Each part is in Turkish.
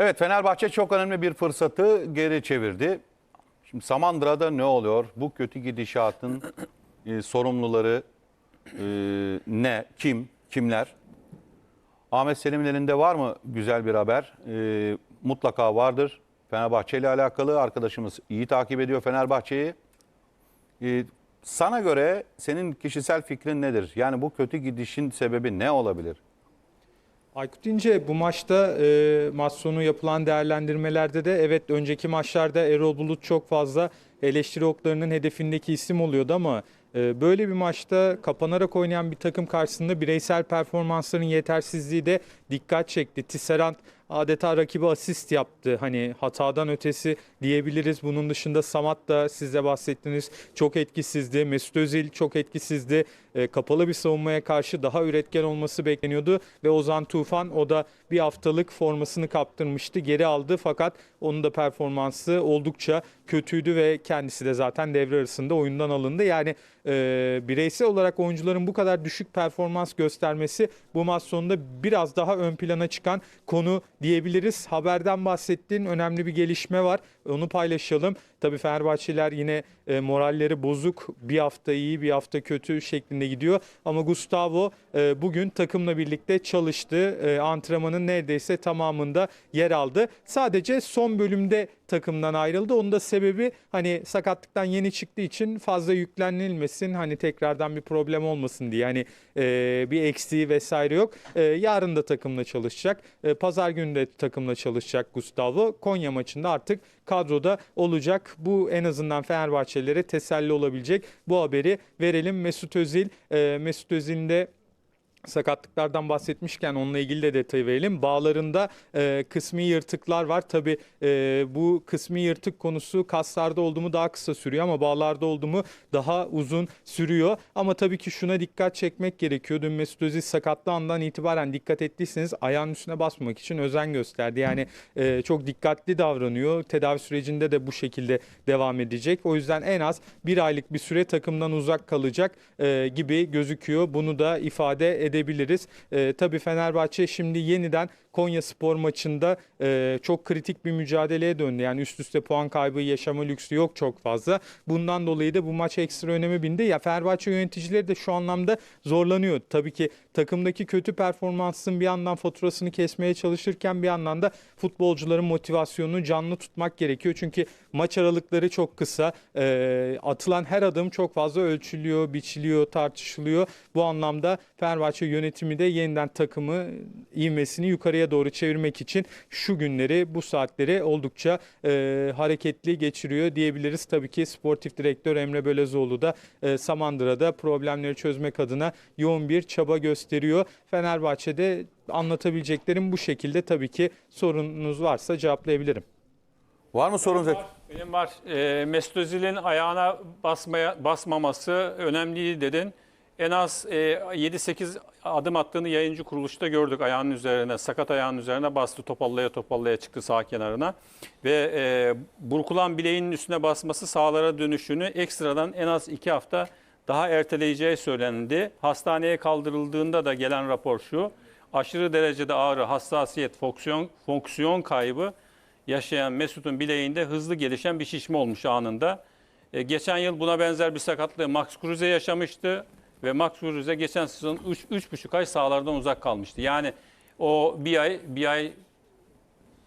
Evet Fenerbahçe çok önemli bir fırsatı geri çevirdi. Şimdi Samandıra'da ne oluyor? Bu kötü gidişatın e, sorumluları e, ne? Kim? Kimler? Ahmet Selim'in elinde var mı güzel bir haber? E, mutlaka vardır. Fenerbahçe ile alakalı arkadaşımız iyi takip ediyor Fenerbahçe'yi. E, sana göre senin kişisel fikrin nedir? Yani bu kötü gidişin sebebi ne olabilir? Aykut İnce bu maçta e, maç sonu yapılan değerlendirmelerde de evet önceki maçlarda Erol Bulut çok fazla eleştiri oklarının hedefindeki isim oluyordu ama e, böyle bir maçta kapanarak oynayan bir takım karşısında bireysel performansların yetersizliği de dikkat çekti. Tisserand adeta rakibi asist yaptı. Hani hatadan ötesi diyebiliriz. Bunun dışında Samat da siz de bahsettiniz çok etkisizdi. Mesut Özil çok etkisizdi. E, kapalı bir savunmaya karşı daha üretken olması bekleniyordu ve Ozan Tufan o da bir haftalık formasını kaptırmıştı. Geri aldı fakat onun da performansı oldukça kötüydü ve kendisi de zaten devre arasında oyundan alındı. Yani e, bireysel olarak oyuncuların bu kadar düşük performans göstermesi bu maç sonunda biraz daha ön plana çıkan konu diyebiliriz. Haberden bahsettiğin önemli bir gelişme var. Onu paylaşalım. Tabii Fenerbahçeliler yine e, moralleri bozuk. Bir hafta iyi, bir hafta kötü şeklinde gidiyor. Ama Gustavo e, bugün takımla birlikte çalıştı. E, antrenmanın neredeyse tamamında yer aldı. Sadece son bölümde takımdan ayrıldı. Onun da sebebi hani sakatlıktan yeni çıktığı için fazla yüklenilmesin. Hani tekrardan bir problem olmasın diye. Hani e, bir eksiği vesaire yok. E, yarın da takımla çalışacak. E, Pazar günü de takımla çalışacak Gustavo. Konya maçında artık kadroda olacak. Bu en azından Fenerbahçelilere teselli olabilecek bu haberi verelim. Mesut Özil, e, Mesut Özil'in de sakatlıklardan bahsetmişken onunla ilgili de detay verelim. Bağlarında e, kısmi yırtıklar var. Tabi bu kısmi yırtık konusu kaslarda olduğumu daha kısa sürüyor ama bağlarda olduğumu daha uzun sürüyor. Ama tabii ki şuna dikkat çekmek gerekiyor. Dün Mesut Özil sakatlı andan itibaren dikkat ettiyseniz ayağın üstüne basmak için özen gösterdi. Yani e, çok dikkatli davranıyor. Tedavi sürecinde de bu şekilde devam edecek. O yüzden en az bir aylık bir süre takımdan uzak kalacak e, gibi gözüküyor. Bunu da ifade edebiliriz. E, tabii Fenerbahçe şimdi yeniden Konya Spor maçında e, çok kritik bir mücadeleye döndü. Yani üst üste puan kaybı yaşama lüksü yok çok fazla. Bundan dolayı da bu maç ekstra öneme bindi. Ya Fenerbahçe yöneticileri de şu anlamda zorlanıyor. Tabii ki takımdaki kötü performansın bir yandan faturasını kesmeye çalışırken bir yandan da futbolcuların motivasyonunu canlı tutmak gerekiyor. Çünkü maç aralıkları çok kısa. E, atılan her adım çok fazla ölçülüyor, biçiliyor, tartışılıyor. Bu anlamda Fenerbahçe yönetimi de yeniden takımı ivmesini yukarıya doğru çevirmek için şu günleri, bu saatleri oldukça e, hareketli geçiriyor diyebiliriz. Tabii ki sportif direktör Emre Bölezoğlu da e, Samandıra'da problemleri çözmek adına yoğun bir çaba gösteriyor. Fenerbahçe'de anlatabileceklerim bu şekilde. Tabii ki sorununuz varsa cevaplayabilirim. Var mı sorunuz? Benim var. E, Mesut Özil'in ayağına basmaya basmaması önemliydi dedin. En az e, 7-8 adım attığını yayıncı kuruluşta gördük ayağının üzerine, sakat ayağının üzerine bastı topallaya topallaya çıktı sağ kenarına. Ve e, burkulan bileğinin üstüne basması sağlara dönüşünü ekstradan en az 2 hafta daha erteleyeceği söylendi. Hastaneye kaldırıldığında da gelen rapor şu. Aşırı derecede ağrı, hassasiyet, fonksiyon, fonksiyon kaybı yaşayan Mesut'un bileğinde hızlı gelişen bir şişme olmuş anında. E, geçen yıl buna benzer bir sakatlığı Max Kruse yaşamıştı ve Max Kruse geçen sezon 3,5 ay sahalardan uzak kalmıştı. Yani o bir ay bir ay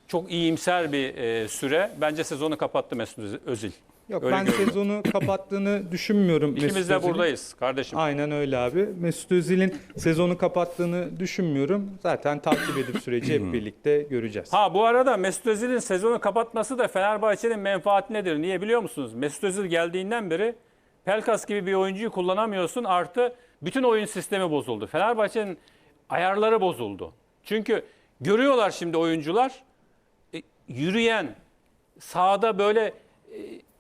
çok iyimser bir e, süre. Bence sezonu kapattı Mesut Özil. Yok Öyle ben görünüyor. sezonu kapattığını düşünmüyorum. İkimiz Mesut de Özil'in. buradayız kardeşim. Aynen öyle abi. Mesut Özil'in sezonu kapattığını düşünmüyorum. Zaten takip edip süreci hep birlikte göreceğiz. Ha bu arada Mesut Özil'in sezonu kapatması da Fenerbahçe'nin menfaati nedir? Niye biliyor musunuz? Mesut Özil geldiğinden beri Pelkas gibi bir oyuncuyu kullanamıyorsun. Artı bütün oyun sistemi bozuldu. Fenerbahçe'nin ayarları bozuldu. Çünkü görüyorlar şimdi oyuncular e, yürüyen sahada böyle e,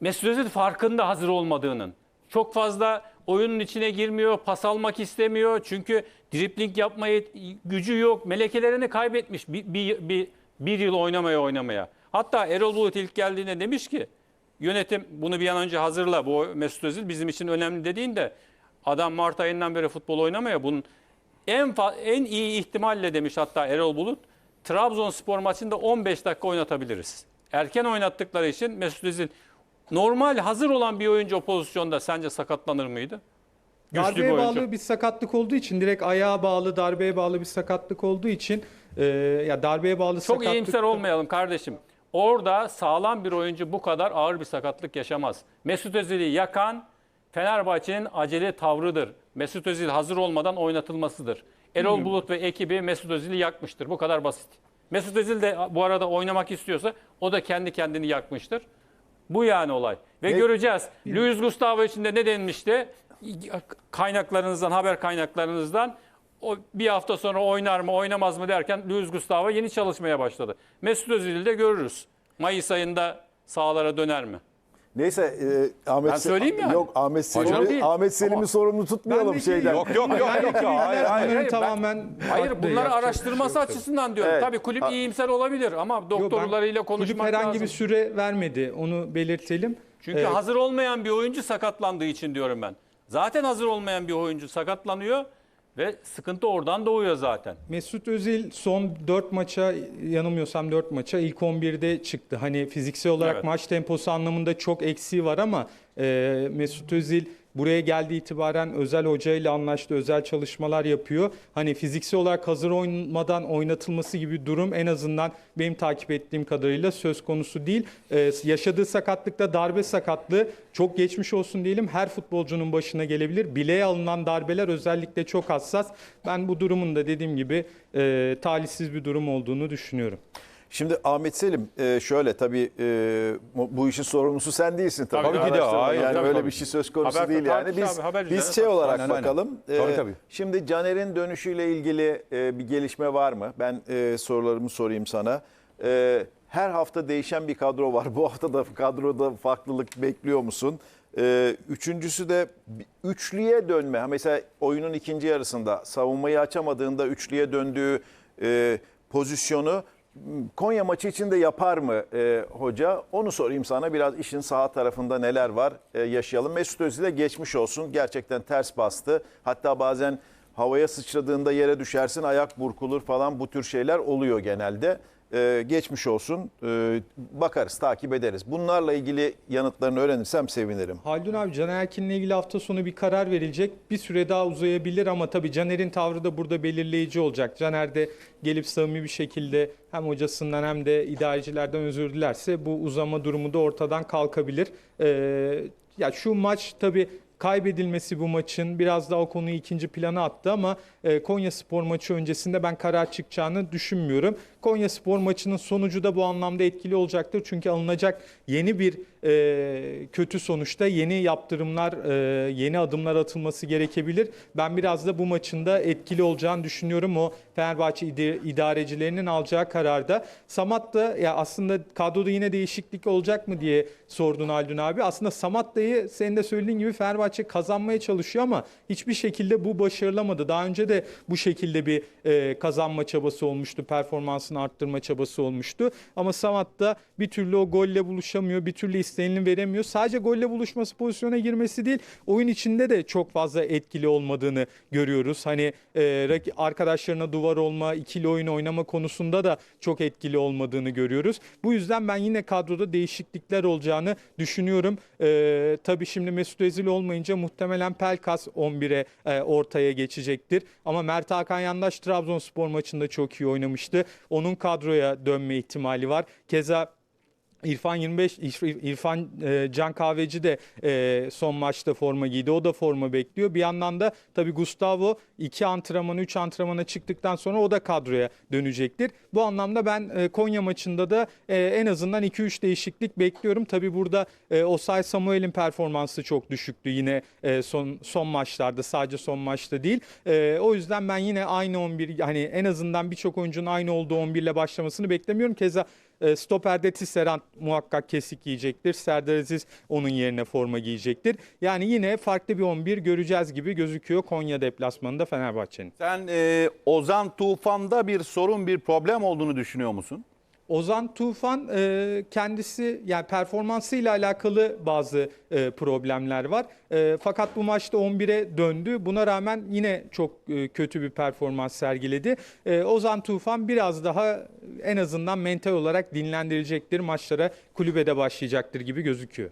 Mesut Özil farkında hazır olmadığının. Çok fazla oyunun içine girmiyor, pas almak istemiyor. Çünkü dripling yapmayı gücü yok. Melekelerini kaybetmiş bir, bir, bir, bir yıl oynamaya oynamaya. Hatta Erol Bulut ilk geldiğinde demiş ki yönetim bunu bir an önce hazırla. Bu Mesut Özil bizim için önemli dediğinde adam Mart ayından beri futbol oynamaya bunun en en iyi ihtimalle demiş hatta Erol Bulut Trabzonspor maçında 15 dakika oynatabiliriz. Erken oynattıkları için Mesut Özil normal hazır olan bir oyuncu o pozisyonda sence sakatlanır mıydı? Güçlü bir Darbeye oyuncu. bağlı bir sakatlık olduğu için direkt ayağa bağlı, darbeye bağlı bir sakatlık olduğu için e, ya darbeye bağlı Çok sakatlık iyimser olmayalım kardeşim. Orada sağlam bir oyuncu bu kadar ağır bir sakatlık yaşamaz. Mesut Özil'i yakan Fenerbahçe'nin acele tavrıdır. Mesut Özil hazır olmadan oynatılmasıdır. Erol Bulut ve ekibi Mesut Özil'i yakmıştır. Bu kadar basit. Mesut Özil de bu arada oynamak istiyorsa o da kendi kendini yakmıştır. Bu yani olay. Ve göreceğiz. Luis Gustavo için de ne denmişti? Kaynaklarınızdan, haber kaynaklarınızdan o bir hafta sonra oynar mı oynamaz mı derken Luis Gustavo yeni çalışmaya başladı. Mesut Özil'i de görürüz. Mayıs ayında sahalara döner mi? Neyse e, Ahmet Ben söyleyeyim yani. Yok Ahmet Selim'i Ahmet Selim'i sorumlu tutmayalım Bendeki- şeyden. Yok yok yok yok. Bendeki Hayır, hayır. hayır, ben- tamamen Hayır farklı, bunları şey araştırması yok tabii. açısından diyorum. Evet. Tabii kulüp Ha- iyimser olabilir ama ben- doktorlarıyla kulüp konuşmak herhangi lazım. bir süre vermedi. Onu belirtelim. Çünkü Ee, hazır olmayan bir oyuncu sakatlandığı için diyorum ben. Zaten hazır olmayan bir oyuncu sakatlanıyor ve sıkıntı oradan doğuyor zaten. Mesut Özil son 4 maça yanılmıyorsam 4 maça ilk 11'de çıktı. Hani fiziksel olarak Evet. maç temposu anlamında çok eksiği var ama e, Mesut Özil buraya geldiği itibaren özel hocayla anlaştı, özel çalışmalar yapıyor. Hani fiziksel olarak hazır olmadan oynatılması gibi durum en azından benim takip ettiğim kadarıyla söz konusu değil. E, yaşadığı sakatlıkta darbe sakatlığı çok geçmiş olsun diyelim her futbolcunun başına gelebilir. Bileğe alınan darbeler özellikle çok hassas. Ben bu durumun da dediğim gibi e, talihsiz bir durum olduğunu düşünüyorum. Şimdi Ahmet Selim e, şöyle tabii e, bu işin sorumlusu sen değilsin tabii. Tabii ki de, hayır, yani tabii, öyle tabii. bir şey söz konusu Haber- değil yani. Biz abi, biz şey olarak Aynen, aynen. bakalım. E, Tabii, tabii. Şimdi Caner'in dönüşüyle ilgili e, bir gelişme var mı? Ben e, sorularımı sorayım sana. E, her hafta değişen bir kadro var. Bu hafta da kadroda farklılık bekliyor musun? Üçüncüsü de üçlüye dönme. Mesela oyunun ikinci yarısında savunmayı açamadığında üçlüye döndüğü e, pozisyonu Konya maçı için de yapar mı e, hoca? Onu sorayım sana. Biraz işin sağ tarafında neler var e, yaşayalım. Mesut Özil'e geçmiş olsun. Gerçekten ters bastı. Hatta bazen havaya sıçradığında yere düşersin, ayak burkulur falan bu tür şeyler oluyor genelde. E, geçmiş olsun. E, bakarız, takip ederiz. Bunlarla ilgili yanıtlarını öğrenirsem sevinirim. Haldun abi Caner Erkin'le ilgili hafta sonu bir karar verilecek. Bir süre daha uzayabilir ama tabii Caner'in tavrı da burada belirleyici olacak. Caner de gelip samimi bir şekilde hem hocasından hem de idarecilerden özür dilerse bu uzama durumu da ortadan kalkabilir. Ee, ya şu maç tabii kaybedilmesi bu maçın biraz daha o konuyu ikinci plana attı ama e, Konya Spor maçı öncesinde ben karar çıkacağını düşünmüyorum. Konya Spor maçının sonucu da bu anlamda etkili olacaktır. Çünkü alınacak yeni bir e, kötü sonuçta yeni yaptırımlar, e, yeni adımlar atılması gerekebilir. Ben biraz da bu maçın da etkili olacağını düşünüyorum. O Fenerbahçe idarecilerinin alacağı kararda. Samat da ya aslında kadroda yine değişiklik olacak mı diye sordun Haldun abi. Aslında Samatta'yı senin de söylediğin gibi Fenerbahçe kazanmaya çalışıyor ama hiçbir şekilde bu başarılamadı. Daha önce de bu şekilde bir e, kazanma çabası olmuştu. Performansını arttırma çabası olmuştu. Ama Samat da bir türlü o golle buluşamıyor. Bir türlü istenileni veremiyor. Sadece golle buluşması pozisyona girmesi değil. Oyun içinde de çok fazla etkili olmadığını görüyoruz. Hani e, arkadaşlarına duvar olma, ikili oyun oynama konusunda da çok etkili olmadığını görüyoruz. Bu yüzden ben yine kadroda değişiklikler olacağını düşünüyorum. E, tabii şimdi Mesut Özil olmayınca muhtemelen Pelkas 11'e e, ortaya geçecektir. Ama Mert Hakan Yandaş Trabzonspor maçında çok iyi oynamıştı. Onun kadroya dönme ihtimali var. Keza İrfan 25 İrf- İrfan e, Can Kahveci de e, son maçta forma giydi. O da forma bekliyor. Bir yandan da tabii Gustavo 2 antrenmanı 3 antrenmana çıktıktan sonra o da kadroya dönecektir. Bu anlamda ben e, Konya maçında da en azından 2-3 değişiklik bekliyorum. Tabii burada Osay Samuel'in performansı çok düşüktü yine son son maçlarda sadece son maçta değil. O yüzden ben yine aynı 11 hani en azından birçok oyuncunun aynı olduğu 11 ile başlamasını beklemiyorum. Keza e, Stoperde Tisserand muhakkak kesik giyecektir. Serdar Aziz onun yerine forma giyecektir. Yani yine farklı bir 11 göreceğiz gibi gözüküyor Konya deplasmanında Fenerbahçe'nin. Sen e, Ozan Tufan'da bir sorun, bir problem olduğunu düşünüyor musun? Ozan Tufan e, kendisi yani performansıyla alakalı bazı e, problemler var. E, fakat bu maçta 11'e döndü. Buna rağmen yine çok e, kötü bir performans sergiledi. E, Ozan Tufan biraz daha en azından mental olarak dinlendirilecektir. Maçlara kulübede başlayacaktır gibi gözüküyor.